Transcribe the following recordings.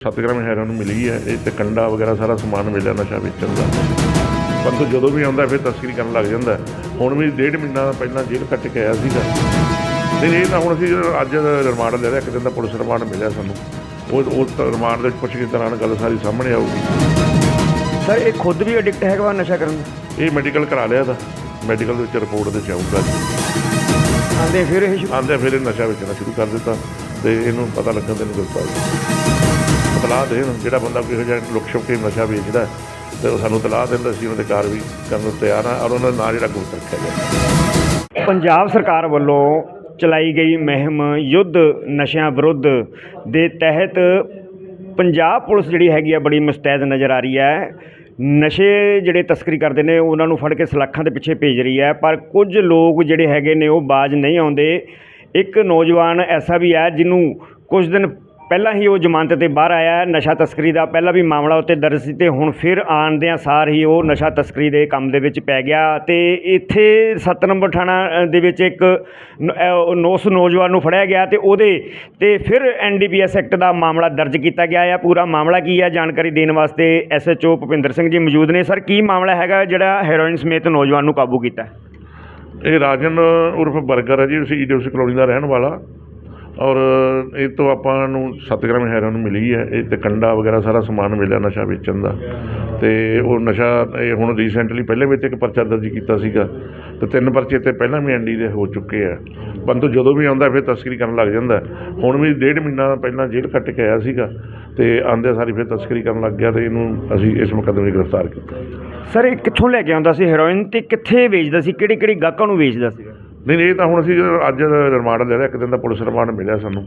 7 gram heroin ਨੂੰ ਮਿਲੀ ਹੈ ਇਹ ਤੇ ਕੰਡਾ ਵਗੈਰਾ ਸਾਰਾ ਸਮਾਨ ਮਿਲਿਆ ਨਸ਼ਾ ਵੇਚਣ ਦਾ। ਬੰਦ ਜਦੋਂ ਵੀ ਆਉਂਦਾ ਫਿਰ ਤਸਕਰੀ ਕਰਨ ਲੱਗ ਜਾਂਦਾ ਹੁਣ ਵੀ ਡੇਢ ਮਹੀਨਾ ਪਹਿਲਾਂ ਜੇਲ੍ਹ ਕੱਟ ਕੇ ਆਇਆ ਸੀਗਾ। ਨਹੀਂ ਇਹ ਤਾਂ ਹੁਣ ਅਸੀਂ ਅੱਜ ਰਿਮਾਂਡ ਲੈ ਲਿਆ ਇੱਕ ਦਿਨ ਦਾ ਪੁਲਿਸ ਰਿਮਾਂਡ ਮਿਲਿਆ ਸਾਨੂੰ। ਉਹ ਉਹ ਤਾਂ ਰਿਮਾਂਡ ਦੇ ਵਿੱਚ ਪੁੱਛ ਕੇ ਦੌਰਾਨ ਗੱਲ ਸਾਰੀ ਸਾਹਮਣੇ ਆਊਗੀ। ਸਰ ਇਹ ਖੁਦ ਵੀ ਐਡਿਕਟ ਹੈਗਾ ਵਾ ਨਸ਼ਾ ਕਰਨ? ਦਾ ਇਹ ਮੈਡੀਕਲ ਕਰਾ ਲਿਆ ਤਾਂ ਮੈਡੀਕਲ ਦੇ ਵਿੱਚ ਰਿਪੋਰਟ ਦੇ ਚ ਆਊਗਾ। ਆਂਦੇ ਫਿਰ ਇਹ ਆਂਦੇ ਫਿਰ ਇਹ ਨਸ਼ਾ ਵੇਚਣਾ ਸ਼ੁਰੂ ਕਰ ਦਿੱਤਾ ਤੇ ਇਹਨੂੰ ਪਤਾ ਲੱਗਣ ਤੇ ਗ੍ਰਿਫਤਾਰ ਕੀਤਾ ਤਲਾਹ ਦੇਣ ਜਿਹੜਾ ਬੰਦਾ ਕੋਈ ਇਹੋ ਜਿਹਾ ਲੁਕ ਛੁਪ ਕੇ ਨਸ਼ਾ ਵੇਚਦਾ ਤੇ ਉਹ ਸਾਨੂੰ ਤਲਾਹ ਦਿੰਦਾ ਸੀ ਉਹਨਾਂ ਦੇ ਕਾਰਵਾਈ ਕਰਨ ਨੂੰ ਤਿਆਰ ਆ ਔਰ ਉਹਨਾਂ ਦਾ ਨਾਂ ਜਿਹੜਾ ਗੁਪਤ ਰੱਖਿਆ ਗਿਆ ਪੰਜਾਬ ਸਰਕਾਰ ਵੱਲੋਂ ਚਲਾਈ ਗਈ ਮੁਹਿੰਮ ਯੁੱਧ ਨਸ਼ਿਆਂ ਵਿਰੁੱਧ ਦੇ ਤਹਿਤ ਪੰਜਾਬ ਪੁਲਿਸ ਜਿਹੜੀ ਹੈਗੀ ਆ ਬੜੀ ਮੁਸਤੈਦ ਨਜ਼ਰ ਆ ਰਹੀ ਹੈ। ਨਸ਼ੇ ਜਿਹੜੇ ਤਸਕਰੀ ਕਰਦੇ ਨੇ, ਉਹਨਾਂ ਨੂੰ ਫੜ ਕੇ ਸਲਾਖਾਂ ਦੇ ਪਿੱਛੇ ਭੇਜ ਰਹੀ ਹੈ, ਪਰ ਕੁਝ ਲੋਕ ਜਿਹੜੇ ਹੈਗੇ ਨੇ ਉਹ ਬਾਜ਼ ਨਹੀਂ ਆਉਂਦੇ। ਇੱਕ ਨੌਜਵਾਨ ਐਸਾ ਵੀ ਹੈ ਜਿਹਨੂੰ ਕੁਝ ਦਿਨ ਪਹਿਲਾਂ ਹੀ ਉਹ ਜ਼ਮਾਨਤ ਤੇ ਬਾਹਰ ਆਇਆ ਹੈ, ਨਸ਼ਾ ਤਸਕਰੀ ਦਾ ਪਹਿਲਾਂ ਵੀ ਮਾਮਲਾ ਉੱਤੇ ਦਰਜ ਸੀ ਤੇ ਹੁਣ ਫਿਰ ਆਉਂਦਿਆਂ ਸਾਰ ਹੀ ਉਹ ਨਸ਼ਾ ਤਸਕਰੀ ਦੇ ਕੰਮ ਦੇ ਵਿੱਚ ਪੈ ਗਿਆ ਤੇ ਇੱਥੇ 7 ਨੰਬਰ ਥਾਣਾ ਦੇ ਵਿੱਚ ਇੱਕ ਨ- ਉਸ ਨੌਜਵਾਨ ਨੂੰ ਫੜਿਆ ਗਿਆ ਤੇ ਉਹਦੇ ਤੇ ਫਿਰ ਐਨਡੀਪੀਐਸ ਐਕਟ ਦਾ ਮਾਮਲਾ ਦਰਜ ਕੀਤਾ ਗਿਆ ਹੈ ਪੂਰਾ ਮਾਮਲਾ ਕੀ ਹੈ ਜਾਣਕਾਰੀ ਦੇਣ ਵਾਸਤੇ ਐਸਐਚਓ ਭੁਪਿੰਦਰ ਸਿੰਘ ਜੀ ਮੌਜੂਦ ਨੇ। ਸਰ, ਕੀ ਮਾਮਲਾ ਹੈਗਾ ਜਿਹੜਾ ਹੈਰੋਇਨ ਸਮੇਤ ਨੌਜਵਾਨ ਨੂੰ ਕਾਬੂ ਕੀਤਾ? ਇਹ ਰਾਜਨ ਉਰਫ ਬਰਗਰ ਹੈ ਜੀ ਸੀ ਈਡੀਓਸੀ ਕਲੋਨੀ ਦਾ ਰਹਿਣ ਵਾਲਾ। ਔਰ ਇਹ ਤੋਂ ਆਪਾਂ ਨੂੰ 7 ਗ੍ਰਾਮ ਹੈਰੋਇਨ ਮਿਲੀ ਹੈ, ਇਹ ਤੇ ਕੰਡਾ ਵਗੈਰਾ ਸਾਰਾ ਸਮਾਨ ਮਿਲਿਆ ਨਸ਼ਾ ਵੇਚਣ ਦਾ। ਤੇ ਉਹ ਨਸ਼ਾ, ਇਹ ਹੁਣ ਰੀਸੈਂਟਲੀ ਪਹਿਲੇ ਵਿੱਚ ਇੱਕ ਪਰਚਾ ਦਰਜ ਕੀਤਾ ਸੀਗਾ, ਤੇ ਤਿੰਨ ਪਰਚੇ ਤੇ ਪਹਿਲਾਂ ਵੀ ਐਨਡੀ ਦੇ ਹੋ ਚੁੱਕੇ ਆ। ਪਰੰਤੂ ਜਦੋਂ ਵੀ ਆਉਂਦਾ ਫਿਰ ਤਸਕਰੀ ਕਰਨ ਲੱਗ ਜਾਂਦਾ। ਹੁਣ ਵੀ ਡੇਢ ਮਹੀਨਾ ਪਹਿਲਾਂ ਜੇਲ੍ਹ ਕੱਟ ਕੇ ਆਇਆ ਸੀਗਾ, ਤੇ ਆਂਦੇ ਸਾਰੀ ਫਿਰ ਤਸਕਰੀ ਕਰਨ ਲੱਗ ਗਿਆ ਤੇ ਇਹਨੂੰ ਅਸੀਂ ਇਸ ਮੁਕੱਦਮੇ 'ਚ ਗ੍ਰਿਫਤਾਰ ਕੀਤਾ। ਸਰ, ਇਹ ਕਿੱਥੋਂ ਲੈ ਕੇ ਆਉਂਦਾ ਸੀ ਹੈਰੋਇਨ ਤੇ ਕਿੱਥੇ ਵੇਚਦਾ ਸੀ? ਕਿਹੜੇ ਕਿਹੜੇ ਗਾਹਕਾਂ ਨੂੰ ਵੇਚਦਾ ਸੀ? ਨਹੀਂ ਨਹੀਂ ਇਹ ਤਾਂ ਹੁਣ ਅਸੀਂ ਅੱਜ ਰਿਮਾਂਡ ਲੈ ਲਿਆ ਇੱਕ ਦਿਨ ਦਾ ਪੁਲਿਸ ਰਿਮਾਂਡ ਮਿਲਿਆ ਸਾਨੂੰ।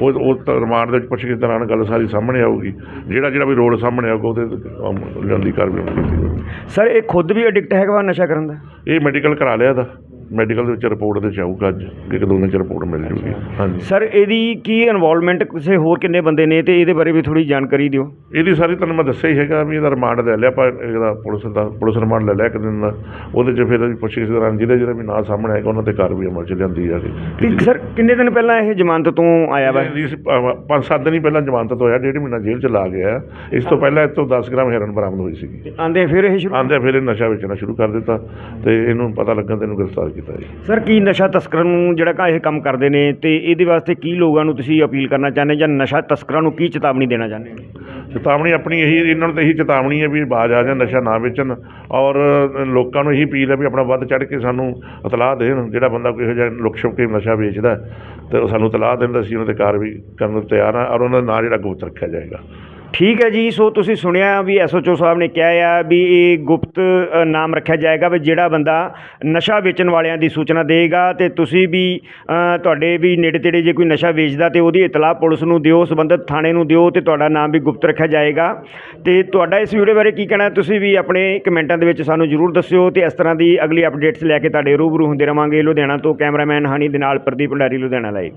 ਉਹ ਉਹ ਰਿਮਾਂਡ ਦੇ ਵਿੱਚ ਪੁੱਛ ਕੇ ਦੌਰਾਨ ਗੱਲ ਸਾਰੀ ਸਾਹਮਣੇ ਆਊਗੀ। ਜਿਹੜਾ ਜਿਹੜਾ ਵੀ ਰੋਲ ਸਾਹਮਣੇ ਆਊਗਾ ਉਹਦੇ ਲਿਆਂਦੀ ਕਾਰਵਾਈ ਜਾਊਗੀ। ਸਰ ਇਹ ਖੁਦ ਵੀ ਐਡਿਕਟ ਹੈਗਾ ਵਾ ਨਸ਼ਾ ਕਰਨ ਦਾ? ਇਹ ਮੈਡੀਕਲ ਕਰਾ ਲਿਆ ਤਾਂ ਮੈਡੀਕਲ ਦੇ ਵਿੱਚ ਰਿਪੋਰਟ ਦੇ ਚ ਆਊਗਾ ਅੱਜ ਇੱਕ ਦੋ ਦਿਨ ਚ ਰਿਪੋਰਟ ਮਿਲ ਜੂਗੀ। ਹਾਂਜੀ। ਸਰ ਇਹਦੀ ਕੀ ਇਨਵੋਲਵਮੈਂਟ ਕਿਸੇ ਹੋਰ ਕਿੰਨੇ ਬੰਦੇ ਨੇ ਤੇ ਇਹਦੇ ਬਾਰੇ ਵੀ ਥੋੜੀ ਜਾਣਕਾਰੀ ਦਿਓ। ਇਹਦੀ ਸਾਰੀ ਤੁਹਾਨੂੰ ਮੈਂ ਦੱਸਿਆ ਹੀ ਹੈਗਾ ਵੀ ਇਹਦਾ ਰਿਮਾਂਡ ਲੈ ਲਿਆ ਪਰ ਇਹਦਾ ਪੁਲਿਸ ਦਾ ਪੁਲਿਸ ਰਿਮਾਂਡ ਲੈ ਲਿਆ ਇੱਕ ਦਿਨ ਦਾ। ਉਹਦੇ ਚ ਫਿਰ ਅਸੀਂ ਪੁੱਛ ਕੇ ਦੌਰਾਨ ਜਿਹਦੇ ਜਿਹਦੇ ਵੀ ਨਾਂ ਸਾਹਮਣੇ ਆਏਗਾ ਉਹਨਾਂ ਤੇ ਕਾਰਵਾਈ ਅਮਲ ਚ ਲਿਆਂਦੀ ਜਾਏਗੀ। ਤੇ ਸਰ ਕਿੰਨੇ ਦਿਨ ਪਹਿਲਾਂ ਇਹ ਜ਼ਮਾਨਤ ਤੋਂ ਆਇਆ ਵਾ? ਇਹ ਪੰਜ ਸੱਤ ਦਿਨ ਹੀ ਪਹਿਲਾਂ ਜ਼ਮਾਨਤ ਹੋਇਆ ਡੇਢ ਮਹੀਨਾ ਜੇਲ੍ਹ ਚ ਲਾ ਗਿਆ। ਇਸ ਤੋਂ ਪਹਿਲਾਂ ਇਸ ਤੋਂ 10 ਗ੍ਰਾਮ ਹੈਰੋਇਨ ਬਰਾਮਦ ਹੋਈ ਸੀਗੀ। ਆਂਦੇ ਫਿਰ ਇਹ ਸ਼ੁਰੂ? ਆਂਦੇ ਫਿਰ ਇਹ ਨਸ਼ਾ ਵੇਚਣਾ ਸ਼ੁਰੂ ਕਰ ਦਿੱਤਾ ਤੇ ਇਹਨੂੰ ਪਤਾ ਲੱਗਣ ਤੇ ਇਹਨੂੰ ਗ੍ਰਿਫਤਾਰ ਕੀਤਾ। ਜੀ ਸਰ ਕੀ ਨਸ਼ਾ ਤਸਕਰਾਂ ਨੂੰ ਜਿਹੜਾ ਕਾ ਇਹ ਕੰਮ ਕਰਦੇ ਨੇ ਤੇ ਇਹਦੇ ਵਾਸਤੇ ਕੀ ਲੋਕਾਂ ਨੂੰ ਤੁਸੀਂ ਅਪੀਲ ਕਰਨਾ ਚਾਹੁੰਦੇ ਜਾਂ ਨਸ਼ਾ ਤਸਕਰਾਂ ਨੂੰ ਕੀ ਚੇਤਾਵਨੀ ਦੇਣਾ ਚਾਹੁੰਦੇ ਹੋ? ਚੇਤਾਵਨੀ ਆਪਣੀ ਇਹੀ ਇਹਨਾਂ ਨੂੰ ਤਾਂ ਇਹੀ ਚੇਤਾਵਨੀ ਹੈ ਵੀ ਬਾਜ਼ ਆ ਜਾਣ ਨਸ਼ਾ ਨਾ ਵੇਚਣ ਔਰ ਲੋਕਾਂ ਨੂੰ ਇਹੀ ਅਪੀਲ ਹੈ ਵੀ ਆਪਣਾ ਵੱਧ ਚੜ੍ਹ ਕੇ ਸਾਨੂੰ ਇਤਲਾਹ ਦੇਣ ਜਿਹੜਾ ਬੰਦਾ ਕੋਈ ਇਹੋ ਜਿਹਾ ਲੁਕ ਛੁਪ ਕੇ ਨਸ਼ਾ ਵੇਚਦਾ ਤੇ ਉਹ ਸਾਨੂੰ ਇਤਲਾਹ ਦੇਣ ਤਾਂ ਅਸੀਂ ਉਹਨਾਂ ਤੇ ਕਾਰਵਾਈ ਕਰਨ ਨੂੰ ਤਿਆਰ ਆ ਔਰ ਉਹਨਾਂ ਦਾ ਨਾਂ ਜਿਹੜਾ ਗੁਪਤ ਰੱਖਿਆ ਜਾਏਗਾ। ਠੀਕ ਹੈ ਜੀ, ਸੋ ਤੁਸੀਂ ਸੁਣਿਆ ਵੀ ਐਸਓਚਓ ਸਾਹਿਬ ਨੇ ਕਿਹਾ ਆ ਵੀ ਇਹ ਗੁਪਤ ਨਾਮ ਰੱਖਿਆ ਜਾਏਗਾ ਵੀ ਜਿਹੜਾ ਬੰਦਾ ਨਸ਼ਾ ਵੇਚਣ ਵਾਲਿਆਂ ਦੀ ਸੂਚਨਾ ਦੇਗਾ ਤੇ ਤੁਸੀਂ ਵੀ ਤੁਹਾਡੇ ਵੀ ਨੇੜੇ ਤੇੜੇ ਜੇ ਕੋਈ ਨਸ਼ਾ ਵੇਚਦਾ ਤੇ ਉਹਦੀ ਇਤਲਾਹ ਪੁਲਿਸ ਨੂੰ ਦਿਓ, ਸੰਬੰਧਿਤ ਥਾਣੇ ਨੂੰ ਦਿਓ ਤੇ ਤੁਹਾਡਾ ਨਾਮ ਵੀ ਗੁਪਤ ਰੱਖਿਆ ਜਾਏਗਾ। ਤੇ ਤੁਹਾਡਾ ਇਸ ਵੀਡੀਓ ਬਾਰੇ ਕੀ ਕਹਿਣਾ ਤੁਸੀਂ ਵੀ ਆਪਣੇ ਕਮੈਂਟਾਂ ਦੇ ਵਿੱਚ ਸਾਨੂੰ ਜਰੂਰ ਦੱਸਿਓ ਤੇ ਇਸ ਤਰ੍ਹਾਂ ਦੀ ਅਗਲੀ ਅਪਡੇਟਸ ਲੈ ਕੇ ਤੁਹਾਡੇ ਰੂਬਰੂ ਹੁੰਦੇ ਰਵਾਂਗੇ ਲੁਧਿਆਣਾ ਤੋਂ ਕੈਮਰਾਮੈਨ ਹਨੀ ਦੇ ਨਾਲ ਪ੍ਰਦੀਪ ਭੰਡਾਰੀ, ਲੁਧਿਆਣਾ ਲਾਈਵ